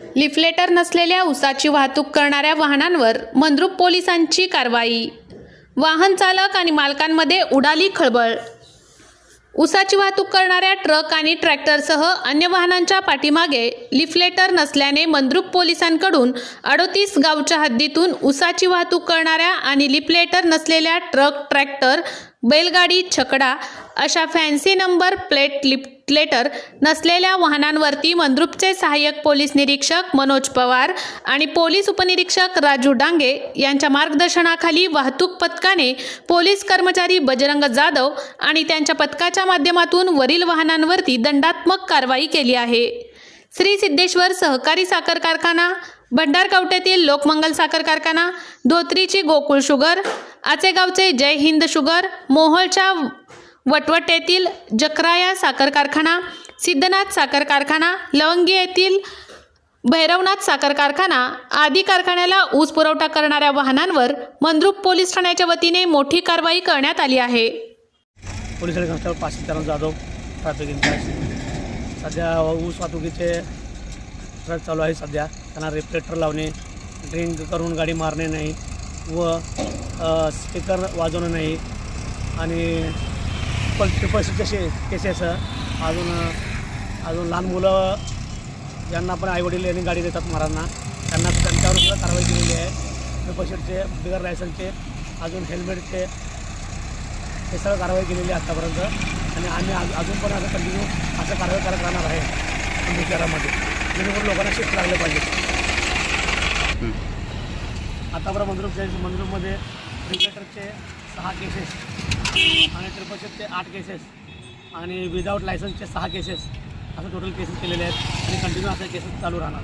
लिफलेटर नसलेल्या उसाची वाहतूक करणाऱ्या वाहनांवर मंद्रुप पोलिसांची कारवाई. वाहन चालक आणि मालकांमध्ये उडाली खळबळ. उसाची वाहतूक करणाऱ्या ट्रक आणि ट्रॅक्टरसह अन्य वाहनांच्या पाठीमागे लिफलेटर नसल्याने मंद्रुप पोलिसांकडून अडोतीस गावच्या हद्दीतून उसाची वाहतूक करणाऱ्या आणि लिफलेटर नसलेल्या ट्रक ट्रॅक्टर बैलगाडी छकडा अशा फॅन्सी नंबर प्लेट लिफलेटर नसलेल्या वाहनांवरती मंद्रुपचे सहाय्यक पोलीस निरीक्षक मनोज पवार आणि पोलीस उपनिरीक्षक राजू डांगे यांच्या मार्गदर्शनाखाली वाहतूक पथकाने पोलीस कर्मचारी बजरंग जाधव आणि त्यांच्या पथकाच्या माध्यमातून वरील वाहनांवरती दंडात्मक कारवाई केली आहे. श्री सिद्धेश्वर सहकारी साखर कारखाना भंडारकवट्यातील लोकमंगल साखर कारखाना धोत्रीची गोकुळ शुगर आचेगावचे जय हिंद शुगर मोहोळच्या वटवट्यातील जकराया साखर कारखाना सिद्धनाथ साखर कारखाना लवंगी येथील भैरवनाथ साखर कारखाना आदी कारखान्याला ऊस पुरवठा करणाऱ्या वाहनांवर मंद्रुप पोलीस ठाण्याच्या वतीने मोठी कारवाई करण्यात आली आहे. पोलीस कॉन्स्टेबल पाचशे जाधव ट्रॅफिक इन्चार्ज सध्या ऊस वाहतुकीचे ट्रक चालू आहे सध्या. त्यांना रिफ्लेक्टर लावणे ड्रिंक करून गाडी मारणे नाही व स्पीकर वाजवणं नाही. आणि पल ट्रिपल कसे केसेस अजून अजून लहान मुलं ज्यांना पण आईवडील यांनी गाडी देतात मारांना. त्यांना त्यांच्यावर सुद्धा कारवाई केलेली आहे. ट्रिपल सीटचे बिगर लायसनचे अजून हेल्मेटचे हे सगळं कारवाई केलेली आहे आत्तापर्यंत आणि आम्ही आज अजून पण असं कंटिन्यू असं कारवाई करत राहणार आहे. विचारामध्ये जेणेकरून लोकांना शिफ्ट लागले पाहिजे. आतापर्यंत मंद्रुपचे मंद्रुपमध्ये क्रिकेटरचे सहा केसेस आणि ट्रिपलशेटचे आठ केसेस आणि विदाऊट लायसन्सचे सहा केसेस असं टोटल केसेस केलेले आहेत आणि कंटिन्यू असे केसेस चालू राहणार.